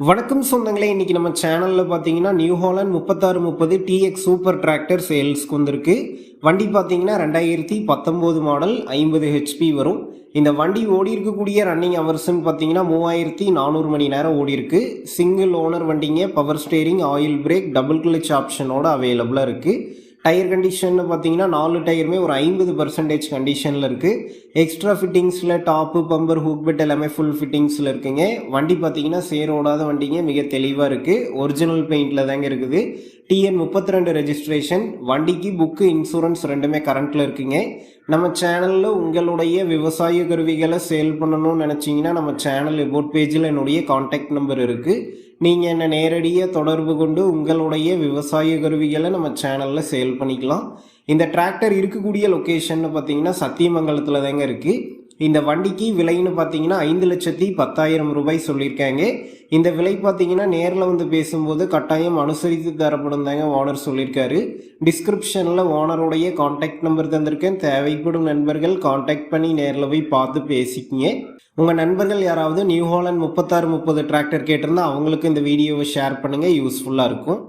வணக்கம் சொந்தங்களே இன்னைக்கு நம்ம சேனலில் பார்த்தீங்கன்னா நியூ ஹாலண்ட் முப்பத்தாறு முப்பது டிஎக்ஸ் சூப்பர் டிராக்டர் சேல்ஸ்க்கு வந்திருக்கு. வண்டி பார்த்தீங்கன்னா ரெண்டாயிரத்தி பத்தொம்போது மாடல் ஐம்பது ஹெச்பி வரும். இந்த வண்டி ஓடி இருக்கக்கூடிய ரன்னிங் அவர்ஸ்ன்னு பார்த்தீங்கன்னா மூவாயிரத்தி நானூறு மணி நேரம் ஓடி இருக்கு. சிங்கிள் ஓனர் வண்டிங்க power steering oil brake double clutch ஆப்ஷனோட அவைலபிளாக இருக்குது டயர் கண்டிஷன்னு பார்த்தீங்கன்னா நாலு டயருமே ஒரு ஐம்பது பர்சன்டேஜ் கண்டிஷனில் இருக்குது எக்ஸ்ட்ரா ஃபிட்டிங்ஸில் டாப்பு பம்பர் ஹூக் பெட் எல்லாமே ஃபுல் ஃபிட்டிங்ஸில் இருக்குங்க. வண்டி பார்த்தீங்கன்னா சேரோடாத வண்டிங்க மிக தெளிவாக இருக்குது ஒரிஜினல் பெயிண்டில் தாங்க இருக்குது. டிஎன் முப்பத்தி ரெண்டு ரெஜிஸ்ட்ரேஷன் வண்டிக்கு புக்கு இன்சூரன்ஸ் ரெண்டுமே கரண்ட்டில் இருக்குங்க. நம்ம சேனலில் உங்களுடைய விவசாய கருவிகளை சேல் பண்ணணும்னு நினச்சிங்கன்னா நம்ம சேனல் எபோட் பேஜில் என்னுடைய காண்டாக்ட் நம்பர் இருக்குது நீங்கள் என்னை நேரடியாக தொடர்பு கொண்டு உங்களுடைய விவசாய கருவிகளை நம்ம சேனலில் சேல் பண்ணிக்கலாம். இந்த டிராக்டர் இருக்கக்கூடிய லொக்கேஷன் பார்த்தீங்கன்னா சத்தியமங்கலத்தில் தாங்க இருக்குது இந்த வண்டிக்கு விலைன்னு பார்த்தீங்கன்னா ஐந்து லட்சத்தி பத்தாயிரம் ரூபாய் சொல்லியிருக்காங்க. இந்த விலை பார்த்தீங்கன்னா நேரில் வந்து பேசும்போது கட்டாயம் அனுசரித்து தரப்படும் தாங்க ஓனர் சொல்லியிருக்காரு. டிஸ்கிரிப்ஷனில் ஓனருடைய காண்டாக்ட் நம்பர் தந்திருக்கேன். தேவைப்படும் நண்பர்கள் காண்டாக்ட் பண்ணி நேரில் போய் பார்த்து பேசிக்கிங்க. உங்கள் நண்பர்கள் யாராவது நியூ ஹாலண்ட் முப்பத்தாறு முப்பது டிராக்டர் கேட்டிருந்தா அவங்களுக்கு இந்த வீடியோவை ஷேர் பண்ணுங்கள் யூஸ்ஃபுல்லாக இருக்கும்.